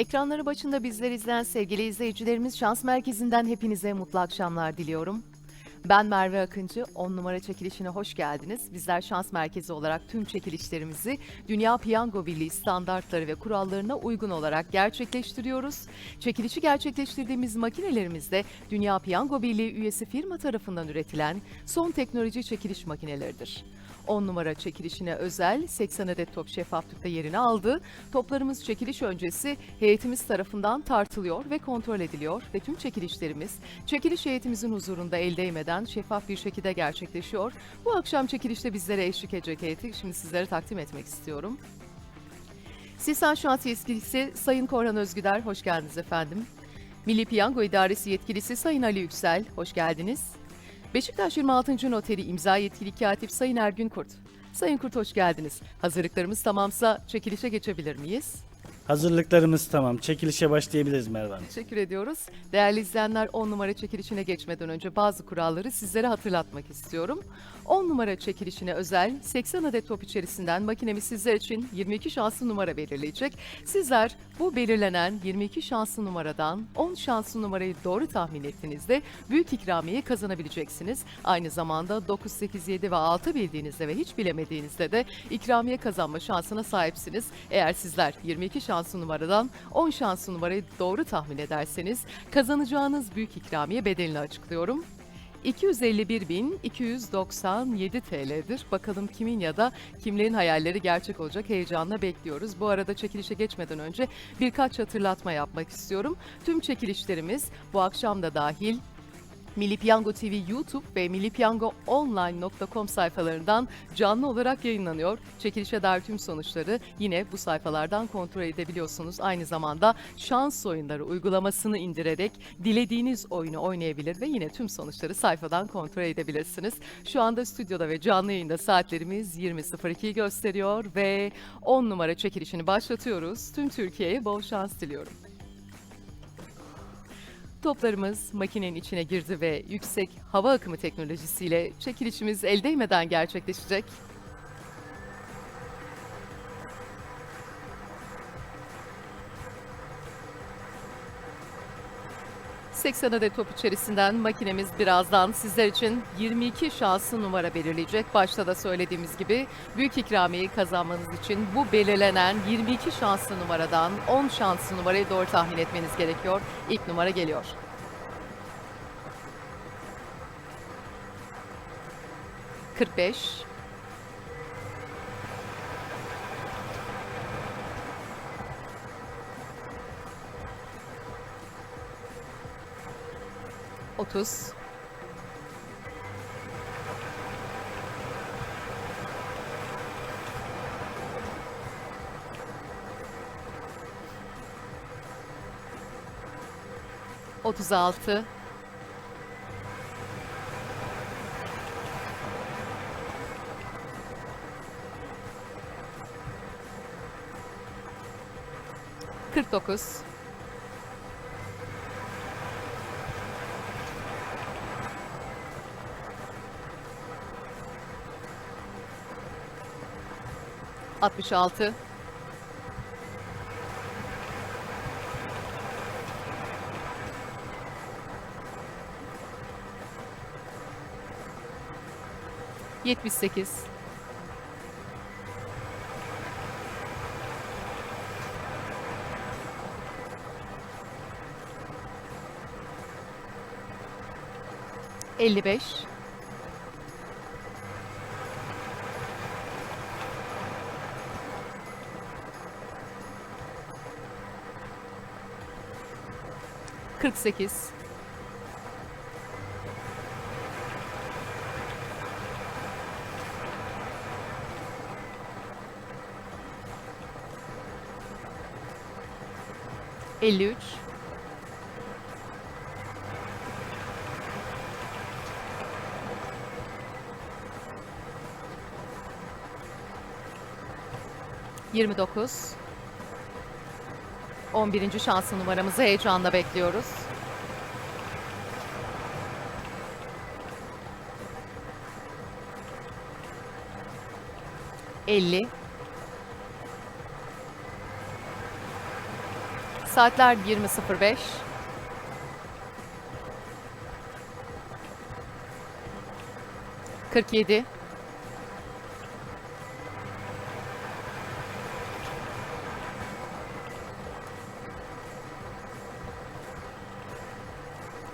Ekranları başında bizleri izleyen sevgili izleyicilerimiz Şans Merkezi'nden hepinize mutlu akşamlar diliyorum. Ben Merve Akıncı, 10 numara çekilişine hoş geldiniz. Bizler Şans Merkezi olarak tüm çekilişlerimizi Dünya Piyango Birliği standartları ve kurallarına uygun olarak gerçekleştiriyoruz. Çekilişi gerçekleştirdiğimiz makinelerimizde Dünya Piyango Birliği üyesi firma tarafından üretilen son teknoloji çekiliş makineleridir. 10 numara çekilişine özel 80 adet top şeffaflıkta yerini aldı. Toplarımız çekiliş öncesi heyetimiz tarafından tartılıyor ve kontrol ediliyor ve tüm çekilişlerimiz çekiliş heyetimizin huzurunda el değmeden şeffaf bir şekilde gerçekleşiyor. Bu akşam çekilişte bizlere eşlik edecek heyeti şimdi sizlere takdim etmek istiyorum. Sisan Şans Yetkilisi Sayın Korhan Özgüder, hoş geldiniz efendim. Milli Piyango İdaresi Yetkilisi Sayın Ali Yüksel, hoş geldiniz. Beşiktaş 26. Noteri imza yetkili katip Sayın Ergün Kurt. Sayın Kurt hoş geldiniz. Hazırlıklarımız tamamsa çekilişe geçebilir miyiz? Hazırlıklarımız tamam. Çekilişe başlayabiliriz Merve Hanım. Teşekkür ediyoruz. Değerli izleyenler 10 numara çekilişine geçmeden önce bazı kuralları sizlere hatırlatmak istiyorum. 10 numara çekilişine özel 80 adet top içerisinden makinemiz sizler için 22 şanslı numara belirleyecek. Sizler bu belirlenen 22 şanslı numaradan 10 şanslı numarayı doğru tahmin ettiğinizde büyük ikramiye kazanabileceksiniz. Aynı zamanda 9, 8, 7 ve 6 bildiğinizde ve hiç bilemediğinizde de ikramiye kazanma şansına sahipsiniz. Eğer sizler 22 şanslı numaradan 10 şanslı numarayı doğru tahmin ederseniz kazanacağınız büyük ikramiye bedelini açıklıyorum. 251.297 TL'dir. Bakalım kimin ya da kimlerin hayalleri gerçek olacak heyecanla bekliyoruz. Bu arada çekilişe geçmeden önce birkaç hatırlatma yapmak istiyorum. Tüm çekilişlerimiz bu akşam da dahil Milli Piyango TV YouTube ve millipiyangoonline.com sayfalarından canlı olarak yayınlanıyor. Çekilişe dair tüm sonuçları yine bu sayfalardan kontrol edebiliyorsunuz. Aynı zamanda şans oyunları uygulamasını indirerek dilediğiniz oyunu oynayabilir ve yine tüm sonuçları sayfadan kontrol edebilirsiniz. Şu anda stüdyoda ve canlı yayında saatlerimiz 20.02'yi gösteriyor ve 10 numara çekilişini başlatıyoruz. Tüm Türkiye'ye bol şans diliyorum. Toplarımız makinenin içine girdi ve yüksek hava akımı teknolojisiyle çekilişimiz el değmeden gerçekleşecek. ...80 adet top içerisinden makinemiz birazdan sizler için 22 şanslı numara belirleyecek. Başta da söylediğimiz gibi büyük ikramiyeyi kazanmanız için bu belirlenen 22 şanslı numaradan 10 şanslı numarayı doğru tahmin etmeniz gerekiyor. İlk numara geliyor. Kırk beş. Otuz. Otuz altı. Kırk dokuz. Altmış altı. Yetmiş sekiz. Elli beş. Kırk sekiz. Elli üç. Yirmi dokuz. 11. şansı numaramızı heyecanla bekliyoruz. 50 Saatler 20.05. Kırk yedi.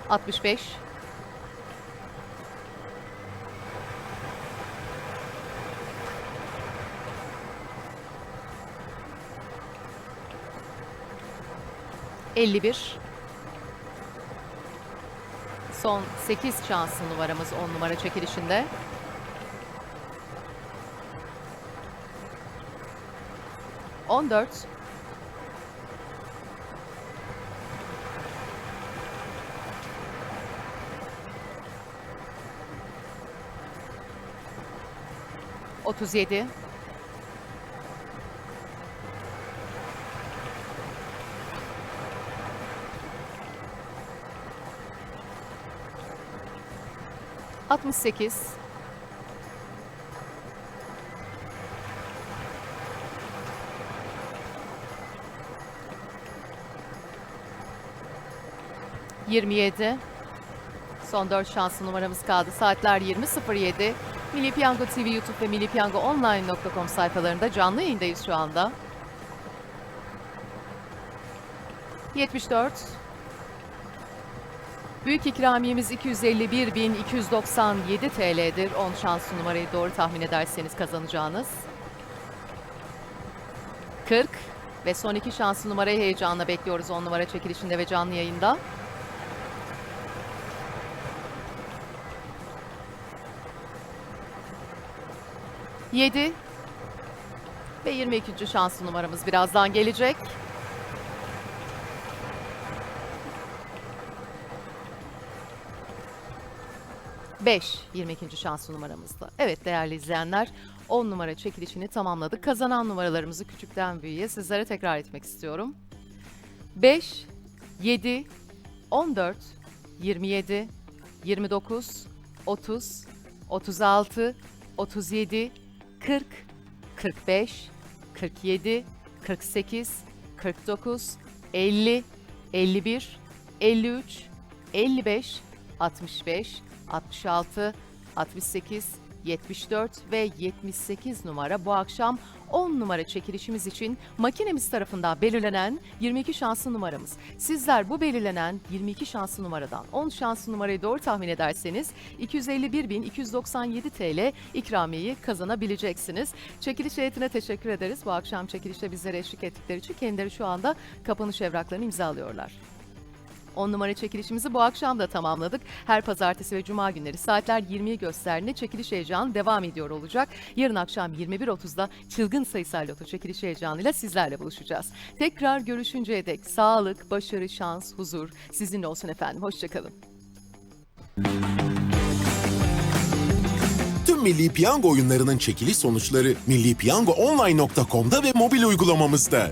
Altmış beş. Elli bir. Son 8 şanslı numaramız 10 numara çekilişinde. On dört. Otuz yedi. Altmış sekiz. Yirmi yedi. Son 4 şanslı numaramız kaldı. Saatler 20.07. Milli Piyango TV YouTube ve millipiyangoonline.com sayfalarında canlı yayındayız şu anda. 74. Büyük ikramiyemiz 251.297 TL'dir. 10 şanslı numarayı doğru tahmin ederseniz kazanacağınız. 40 ve son iki şanslı numarayı heyecanla bekliyoruz 10 numara çekilişinde ve canlı yayında. Yedi ve 22. şanslı numaramız birazdan gelecek. Beş, 22. şanslı numaramızda. Evet değerli izleyenler 10 numara çekilişini tamamladık. Kazanan numaralarımızı küçükten büyüğe sizlere tekrar etmek istiyorum. 5, 7, 14, 27, 29, 30, 36, 37, 40, 45, 47, 48, 49, 50, 51, 53, 55, 65, 66, 68, 74 ve 78 numara bu akşam 10 numara çekilişimiz için makinemiz tarafından belirlenen 22 şanslı numaramız. Sizler bu belirlenen 22 şanslı numaradan 10 şanslı numarayı doğru tahmin ederseniz 251.297 TL ikramiyeyi kazanabileceksiniz. Çekiliş heyetine teşekkür ederiz. Bu akşam çekilişte bizlere eşlik ettikleri için kendileri şu anda kapanış evraklarını imzalıyorlar. 10 numara çekilişimizi bu akşam da tamamladık. Her pazartesi ve cuma günleri saatler 20'yi gösterdiğinde çekiliş heyecanı devam ediyor olacak. Yarın akşam 21.30'da çılgın sayısal loto çekiliş heyecanıyla sizlerle buluşacağız. Tekrar görüşünceye dek sağlık, başarı, şans, huzur sizinle olsun efendim. Hoşçakalın. Tüm Milli Piyango oyunlarının çekiliş sonuçları millipiyangoonline.com'da ve mobil uygulamamızda.